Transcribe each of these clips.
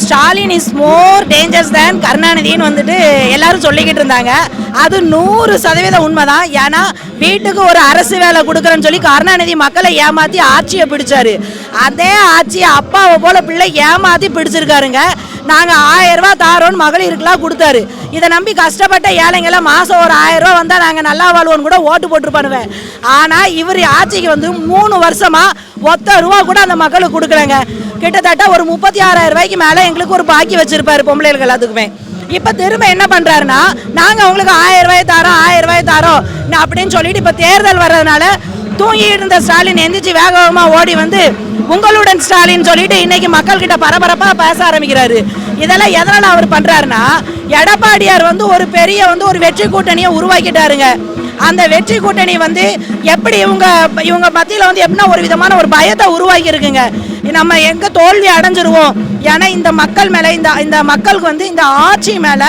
Stalin is more dangerous than கருணாநிதின்னு வந்துட்டு எல்லாரும் சொல்லிக்கிட்டு இருந்தாங்க. அது நூறு சதவீதம் உண்மைதான். ஏன்னா வீட்டுக்கு ஒரு அரசு வேலை கொடுக்குறேன்னு சொல்லி கருணாநிதி மக்களை ஏமாற்றி ஆட்சியை பிடிச்சாரு. அதே ஆட்சியை அப்பாவை போல பிள்ளை ஏமாற்றி பிடிச்சிருக்காருங்க. நாங்கள் ஆயிரம் ரூபாய் தாரோன்னு மகளிருக்கெல்லாம் கொடுத்தாரு. இதை நம்பி கஷ்டப்பட்ட ஏழைங்கெல்லாம் மாதம் ஒரு ஆயிரம் ரூபா வந்தால் நாங்கள் நல்லா வாழ்வோன்னு கூட ஓட்டு போட்டுருப்பானுவேன் ஆனால் இவர் ஆட்சிக்கு வந்து மூணு வருஷமாக ஒத்த ரூபா கூட அந்த மக்களுக்கு கொடுக்குறாங்க கிட்டத்தட்ட ஒரு முப்பத்தி ஆறாயிரம் ரூபாய்க்கு மேலே எங்களுக்கு ஒரு பாக்கி வச்சிருப்பாரு பொம்பளைகளுக்கு எல்லாத்துக்குமே. இப்போ திரும்ப என்ன பண்ணுறாருன்னா நாங்கள் அவங்களுக்கு ஆயிரம் ரூபாய் தரோம் ஆயிரம் ரூபாய் தரோம் அப்படின்னு சொல்லிட்டு இப்போ தேர்தல் வர்றதுனால தூங்கி இருந்த ஸ்டாலின் எந்திரிச்சு வேக வேகமாக ஓடி வந்து உங்களுடன் ஸ்டாலின் சொல்லிட்டு இன்னைக்கு மக்கள்கிட்ட பரபரப்பாக பேச ஆரம்பிக்கிறாரு. இதெல்லாம் எதனால் அவர் பண்ணுறாருன்னா எடப்பாடியார் வந்து ஒரு பெரிய வந்து ஒரு வெற்றி கூட்டணியை உருவாக்கிட்டாருங்க. அந்த வெற்றி கூட்டணி வந்து எப்படி இவங்க இவங்க மத்தியில் வந்து எப்படின்னா ஒரு விதமான ஒரு பயத்தை உருவாக்கி இருக்குங்க நம்ம எங்கே தோல்வி அடைஞ்சிருவோம்? ஏன்னா இந்த மக்கள் மேலே இந்த இந்த மக்களுக்கு வந்து இந்த ஆட்சி மேலே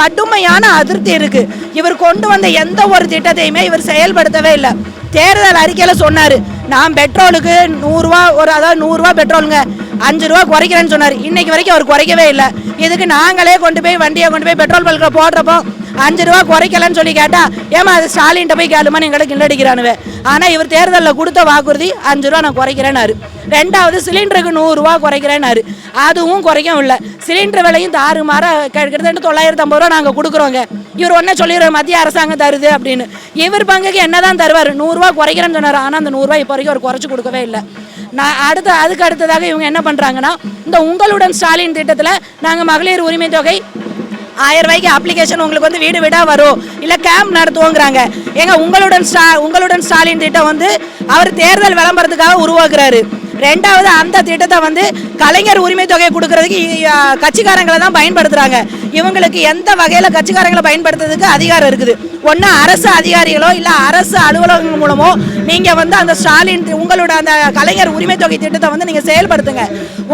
கடுமையான அதிருப்தி இருக்கு. இவர் கொண்டு வந்த எந்த ஒரு திட்டத்தையுமே இவர் செயல்படுத்தவே இல்லை. தேர்தல் அறிக்கையில் சொன்னார் நான் பெட்ரோலுக்கு நூறுரூவா ஒரு அதாவது நூறுரூவா பெட்ரோலுங்க அஞ்சு ரூபா குறைக்கிறேன்னு சொன்னார். இன்னைக்கு வரைக்கும் அவர் குறைக்கவே இல்லை. இதுக்கு நாங்களே கொண்டு போய் வண்டியை கொண்டு போய் பெட்ரோல் பல்கில் போடுறப்போ அஞ்சு ரூபா குறைக்கலன்னு சொல்லி கேட்டா ஏமா அது ஸ்டாலின்ட்ட போய் கேளுமான்னு எங்களுக்கு இல்லடிக்கிறானுவே ஆனால் இவர் தேர்தலில் கொடுத்த வாக்குறுதி அஞ்சு ரூபா நான் குறைக்கிறேன்னாரு. ரெண்டாவது சிலிண்டருக்கு நூறுரூவா குறைக்கிறேன்னாரு. அதுவும் குறைக்கவும் இல்லை. சிலிண்டர் விலையும் தாறுமாற கிட்டத்தட்ட தொள்ளாயிரத்து ஐம்பது ரூபா நாங்கள் கொடுக்குறோங்க. இவர் ஒன்றே சொல்லிடுற மத்திய அரசாங்கம் தருது அப்படின்னு. இவர் பங்குக்கு என்ன தான் தருவார் நூறுரூவா குறைக்கிறேன்னு சொன்னார். ஆனால் அந்த நூறுரூவா இப்போ வரைக்கும் அவர் குறைச்சி கொடுக்கவே இல்லை. நான் அடுத்த அதுக்கு அடுத்ததாக இவங்க என்ன பண்ணுறாங்கன்னா இந்த உங்களுடன் ஸ்டாலின் திட்டத்தில் நாங்கள் மகளிர் உரிமை தொகை ஆயிரம் ரூபாய்க்கு அப்ளிகேஷன் உங்களுக்கு வந்து வீடு வீடாக வரும். இல்லை கேம்ப் நடத்துவோங்கிறாங்க. ஏங்க உங்களுடன் ஸ்டா உங்களுடன் ஸ்டாலின் திட்டம் வந்து அவர் தேர்தல் விளம்பரத்துக்காக உருவாக்குறாரு. ரெண்டாவது அந்த திட்டத்தை வந்து கலைஞர் உரிமை தொகை கொடுக்கறதுக்கு கட்சிக்காரங்களை தான் பயன்படுத்துகிறாங்க இவங்களுக்கு எந்த வகையில் கட்சிக்காரங்களை பயன்படுத்துறதுக்கு அதிகாரம் இருக்குது? ஒன்று அரசு அதிகாரிகளோ இல்லை அரசு அலுவலகங்கள் மூலமோ நீங்கள் வந்து அந்த ஸ்டாலின் உங்களோட அந்த கலைஞர் உரிமை தொகை திட்டத்தை வந்து நீங்கள் செயல்படுத்துங்க.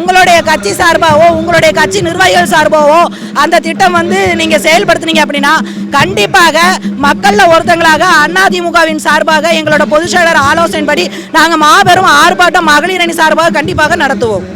உங்களுடைய கட்சி சார்பாகவோ உங்களுடைய கட்சி நிர்வாகிகள் சார்பாகவோ அந்த திட்டம் வந்து நீங்கள் செயல்படுத்துனீங்க அப்படின்னா கண்டிப்பாக மக்களில் ஒருத்தங்களாக அதிமுகவின் சார்பாக எங்களோட பொதுச்செயலர் ஆலோசனைப்படி நாங்கள் மாபெரும் ஆர்ப்பாட்டம் மகளிர் அணி சார்பாக கண்டிப்பாக நடத்துவோம்.